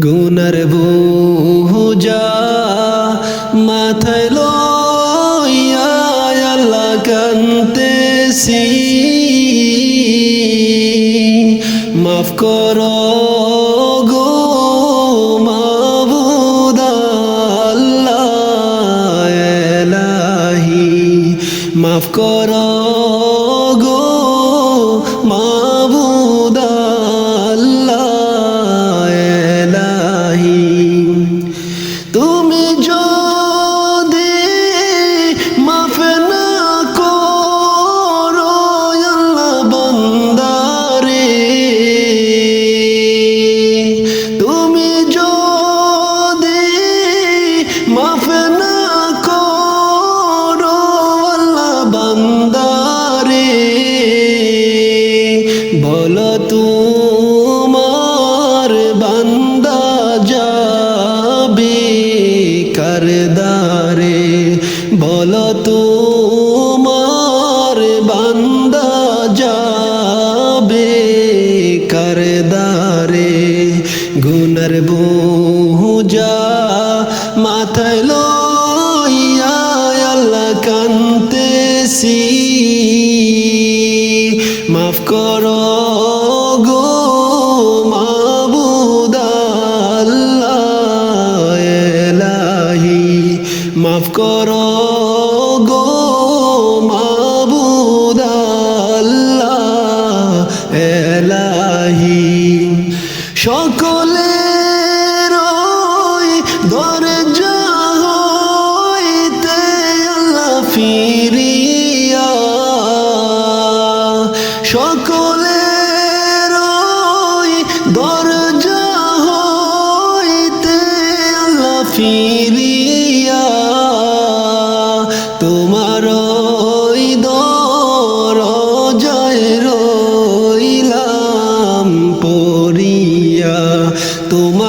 গুনার বোঝা তুমি বল তোমার বান্দা যাবে কারদারে গুণার বো তোমার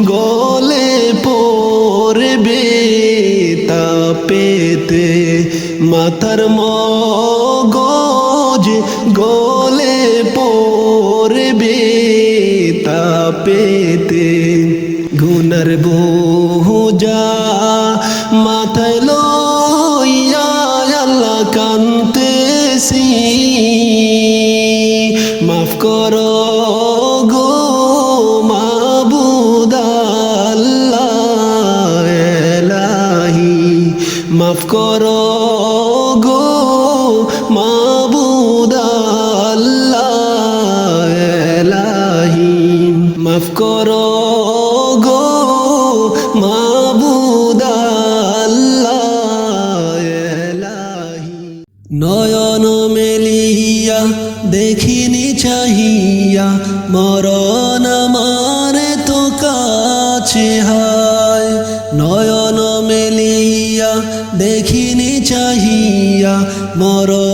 গলে পড়বে তাপেতে, মাথার মগজ গলে পড়বে তাপেতে। পেতে বহু যা মাথায় লইয়া আল্লাহ কান্তেছি নয়ন মেলিয়া দেখিনি চাহিয়া মরণ মানে তো কাছে হায়। নয়ন মেলিয়া দেখিনি চাহিয়া মরণ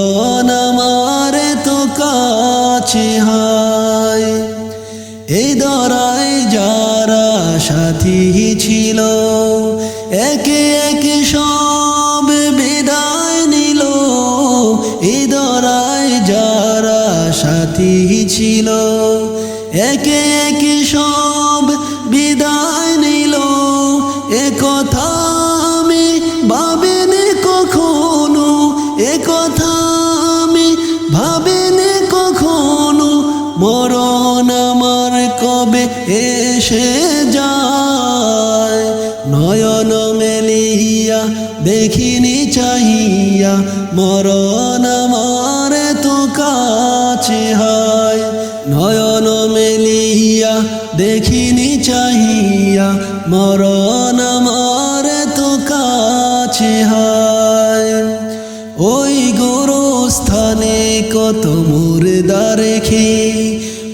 সাথী ছিল। একে একে সব বিদায় নিল। এ কথা আমি ভাবিনি কখনো, এ কথা আমি ভাবিনি কখনো। মরণ আমার কবে এসে যায়? নয়ন মেলিয়া দেখিনি চাহিয়া মরণ কাছে হয়। নয়ন মেলিয়া দেখিনি চাহিয়া, মরণ আমার তো কাছে হয়। ওই গোরস্থানে কত মুর্দা রেখে,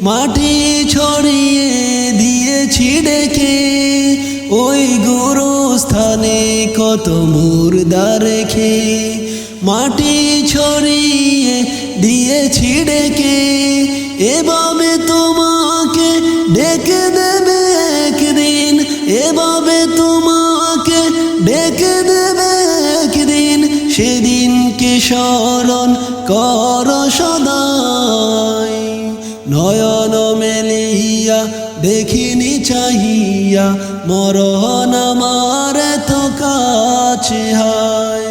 মাটি ছড়িয়ে দিয়েছি ডেকে। ওই গোরস্থানে কত মুর্দা এভাবে তোমাকে ডেকে দেবে একদিন, এভাবে তোমাকে ডেকে দেবে একদিন সেদিনকে স্মরণ কর সদাই। নয়ন মেলিয়া দেখিনি চাহিয়া, মরণ আমার তো কাছে হায়।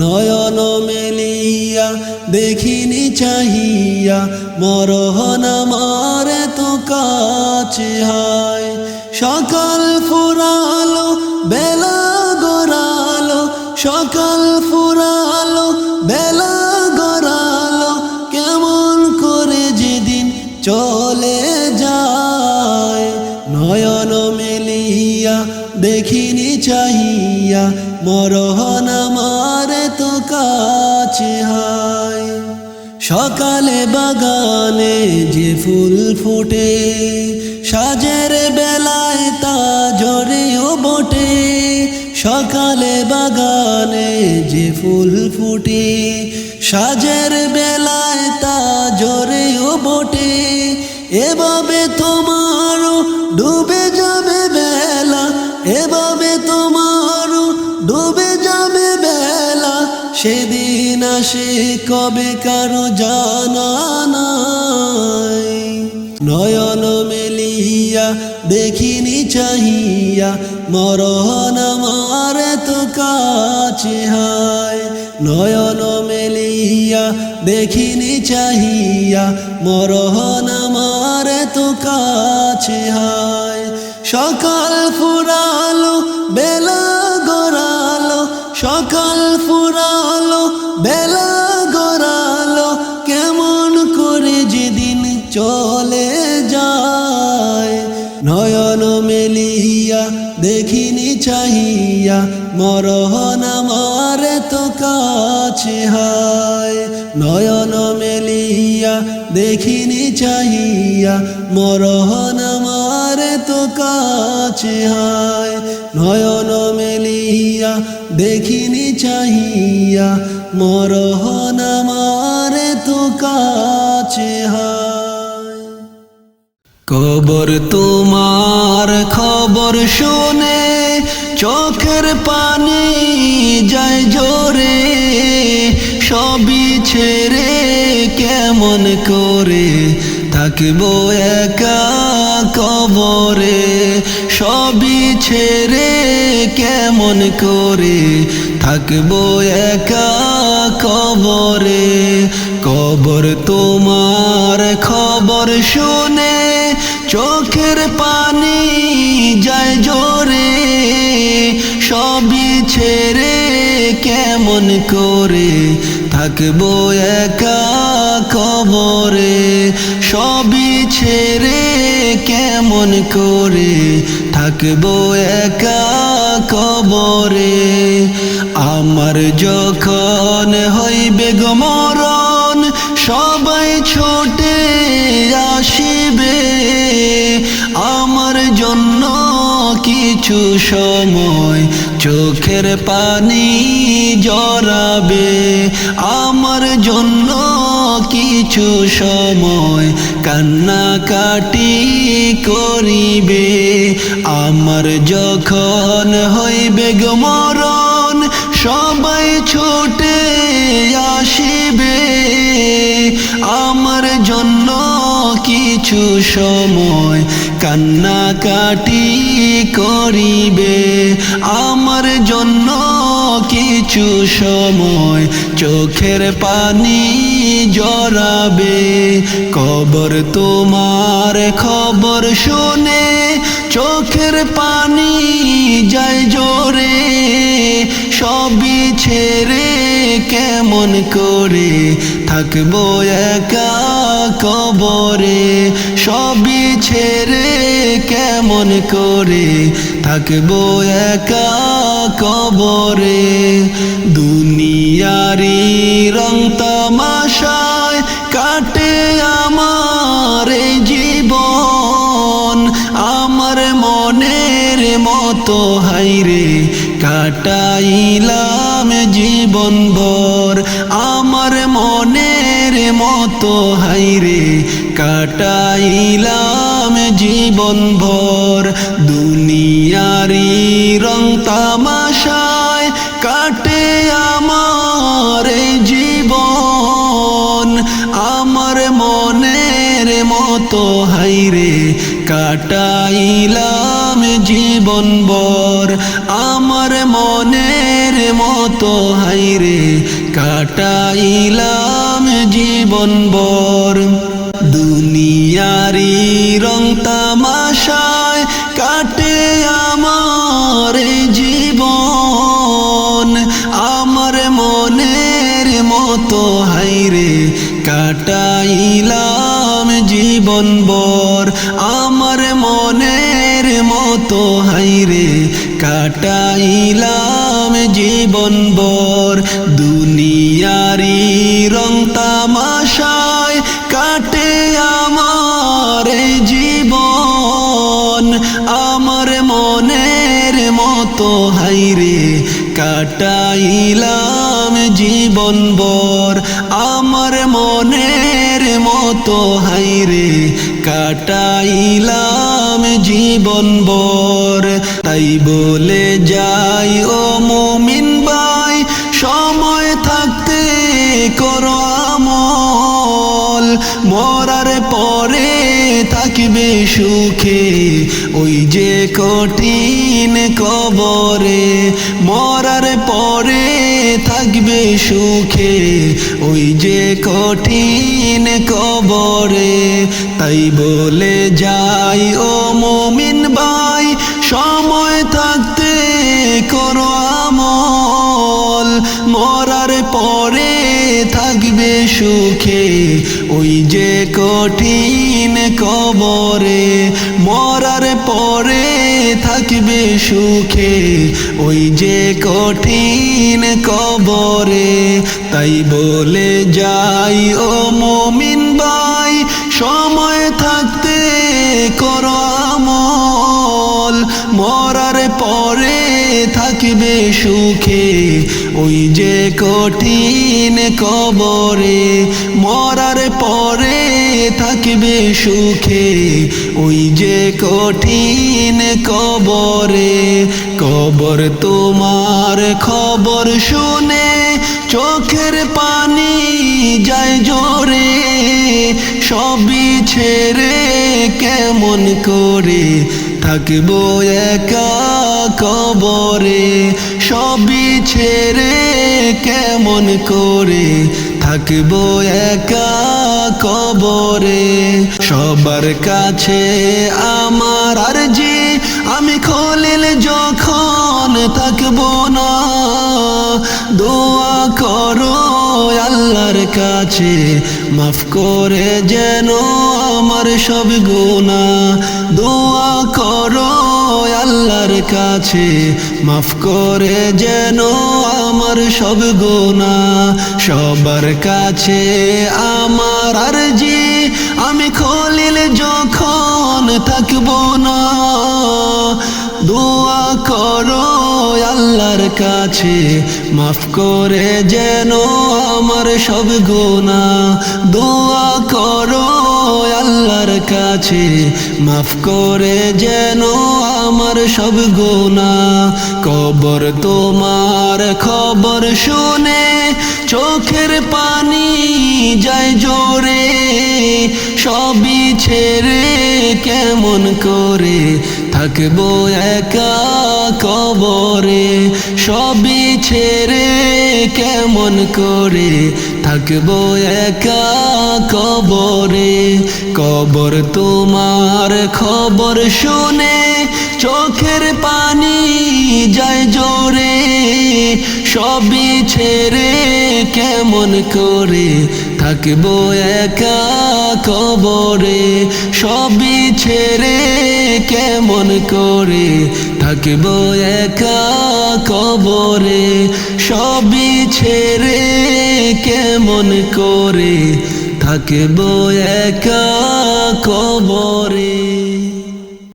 নয়ন মেলিয়া দেখিনি চাহিয়া মরণ আমার তো কাছে হায়। সকাল ফুরালো বেলা ফোটে সাজের বেলায় তা জড়েও বটে। সকালে বাগানে যে ফুল ফুটে, সাজের বেলায় তা জড়েও বটে। এভাবে তোমারও ডুবে যাবে বেলা, এভাবে তোমারও ডুবে যাবে বেলা। সেদিন আসে কবে কারও জানা নাই। নয়ন মেলিয়া, দেখিনি চাহিয়া মরহন আমার তো কাছে হায়। নয়ন মেলিয়া, দেখিনি চাহিয়া মরহন আমার তো কাছে হায়। সকাল ফুরালো মরহন আমার তো কাছে হায়। নয়ন মেলিয়া দেখিনি চাহিয়া মরহন আমার তো কাছে হায়। নয়ন মেলিয়া দেখিনি চাহিয়া মরহন আমার তো কাছে হায়। কবর তোমার খবর শুনে চোখের পানি যায় জোরে, সবই ছেড়ে কেমন করে থাকব একা কবরে? সবই ছেড়ে কেমন করে থাকব একা কবরে? কবর তোমার খবর শুনে চোখের পানি যায় জোরে সবই ছেড়ে কেমন করে থাকব একা কবরে? সবই ছেড়ে কেমন করে থাকব একা কবরে? আমার যখন হইবে গো মরণ, সবাই ছোটে আসিবে। আমার জন্য কিছু সময় চোখের পানি জরাবে আমার জন্য কিছু সময় কান্নাকাটি করিবে। আমার যখন হইবে গো মরণ, সবাই ছোটে আসিবে। আমার জন্য কিছু সময় কান্নাকাটি করিবে। আমার জন্য কিছু সময় চোখের পানি জরাবে কবর তোমার খবর শুনে চোখের পানি যায় জোরে। সবই ছেড়ে কেমন করে থাকব একা কবরে? সবই ছেড়ে কেমন করে থাকব একা কবরে? দুনিয়ারি রং তামাশায় কাটে আমার জীবন। আমার মনের মতো হাইরে কাটাইলাম জীবন ভর, আমার মনের মতো হাইরে কাটাইলাম জীবন ভর। দুনিয়ারি রং তামাশায় কাটে আমার জীবন। আমার মনের মতো হাইরে কাটাইলাম জীবন বর মতো হাইরে কাটাইলাম জীবন বর দুনিয়ারি রং তামাশায় কাটে আমার জীবন। আমার মনের মতো হাইরে কাটাইলাম জীবন বর আমার মনের মতো হাইরে কাটাইলাম জীবন বর দুনিয়ারি রং তামাশায় কাটে আমার জীবন। আমার মনের মতো হাইরে কাটাইলাম জীবন বর আমার মনের মতো হাইরে কাটাইলাম জীবন বর তাই বলে যাই, ও মুমিন করো আমল, মরার পরে থাকবে সুখে। ওই যে কঠিন কবরে, মরার পরে থাকবে সুখে। ওই যে কঠিন কবরে, তাই বলে যাই, ও মুমিন ভাই, সময় থাকতে করো সুখে, ওই যে কঠিন কবরে মরার পরে থাকবে সুখে, ওই যে কঠিন কবরে, তাই বলে যাই, ও মমিন ভাই, সময় থাকতে করো আমল, মরার পরে থাকবে সুখে, ওই যে কঠিন কবরে, মরার পরে থাকবে সুখে, ওই যে কঠিন কবরে। কবর তোমার খবর শুনে, চোখের পানি যায় জোরে, সবই ছেড়ে কেমন করে থাকব একা? কবরে, সবই ছেড়ে কেমন করে থাকব একা কবরে? সবার কাছে আমার আরজি, আমি খলিল যখন থাকব না, দোয়া করো আল্লাহর কাছে, মাফ করে যেন আমার সব গুণা দোয়া করো আল্লাহর কাছে। মাফ করে যেন আমার সব গোনা সবার কাছে আমার আরজি। আমি খলিল যখন থাকব না, দোয়া করো আল্লাহর কাছে। মাফ করে যেন আমার সব গোনা দোয়া করো আল্লাহর কাছে মাফ করে যেন আমার সব গোনা কবর তোমার খবর শুনে চোখের পানি যায় জোরে, সবই ছেড়ে কেমন করে থাকব একা কবরে, সবই ছেড়ে কেমন করে থাকব একা কবরে। কবর তোমার খবর শুনে চোখের পানি যায় জোরে। সবই ছেড়ে কেমন করে থাকব একা কবরে সবই ছেড়ে কেমন করে থাকব একা কবরে? সবই ছেড়ে কেমন করে থাকব একা কবরে?